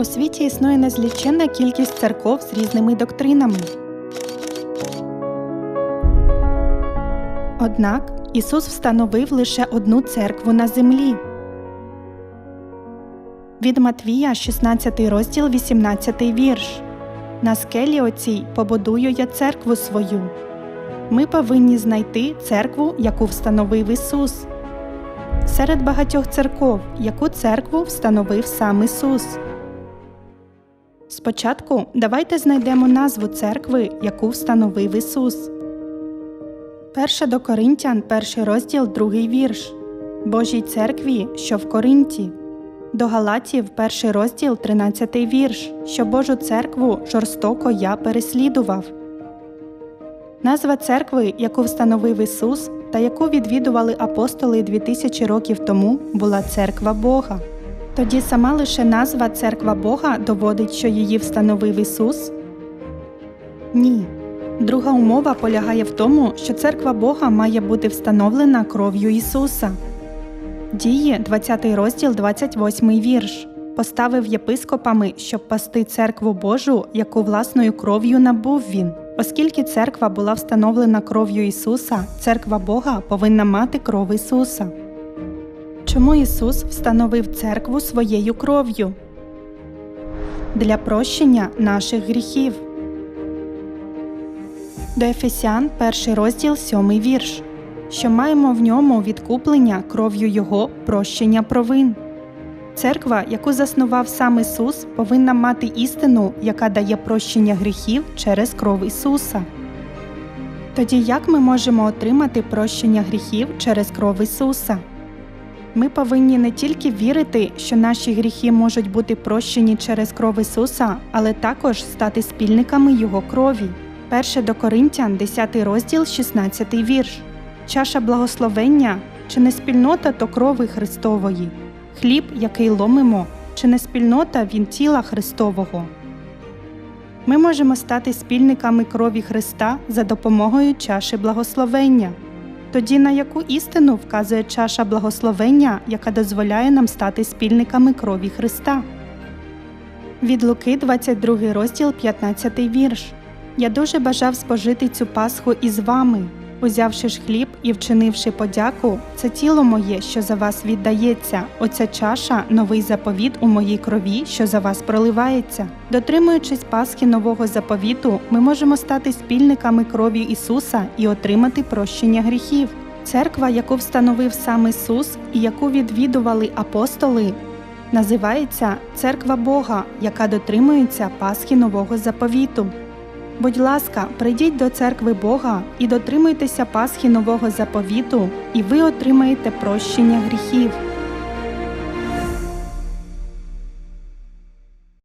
У світі існує незліченна кількість церков з різними доктринами. Однак Ісус встановив лише одну церкву на землі. Від Матвія, 16 розділ, 18 вірш. На скелі оцій побудую я церкву свою. Ми повинні знайти церкву, яку встановив Ісус. Серед багатьох церков, яку церкву встановив сам Ісус. Спочатку давайте знайдемо назву церкви, яку встановив Ісус. Перше до Коринтян, перший розділ, другий вірш. Божій церкві, що в Коринті. До Галатів, перший розділ, 13 вірш, що Божу церкву жорстоко я переслідував. Назва церкви, яку встановив Ісус та яку відвідували апостоли 2000 років тому, була Церква Бога. Тоді сама лише назва Церква Бога доводить, що її встановив Ісус? Ні. Друга умова полягає в тому, що церква Бога має бути встановлена кров'ю Ісуса. Діє 20 розділ, 28 вірш. Поставив єпископами, щоб пасти церкву Божу, яку власною кров'ю набув він. Оскільки церква була встановлена кров'ю Ісуса, церква Бога повинна мати кров Ісуса. Чому Ісус встановив церкву своєю кров'ю? Для прощення наших гріхів. До Ефесян, перший розділ, сьомий вірш. Що маємо в ньому відкуплення кров'ю Його прощення провин. Церква, яку заснував сам Ісус, повинна мати істину, яка дає прощення гріхів через кров Ісуса. Тоді як ми можемо отримати прощення гріхів через кров Ісуса? Ми повинні не тільки вірити, що наші гріхи можуть бути прощені через кров Ісуса, але також стати спільниками Його крові. Перше до Коринтян, 10 розділ, 16 вірш. Чаша благословення чи не спільнота то крови Христової, хліб, який ломимо, чи не спільнота він тіла Христового. Ми можемо стати спільниками крові Христа за допомогою чаші благословення. Тоді на яку істину вказує чаша благословення, яка дозволяє нам стати спільниками крові Христа? Від Луки, 22 розділ, 15 вірш. Я дуже бажав спожити цю Пасху із вами, узявши ж хліб і вчинивши подяку, це тіло моє, що за вас віддається, оця чаша новий заповіт у моїй крові, що за вас проливається. Дотримуючись Пасхи нового заповіту, ми можемо стати спільниками крові Ісуса і отримати прощення гріхів. Церква, яку встановив сам Ісус і яку відвідували апостоли, називається Церква Бога, яка дотримується Пасхи нового заповіту. Будь ласка, прийдіть до церкви Бога і дотримуйтеся Пасхи нового заповіту, і ви отримаєте прощення гріхів.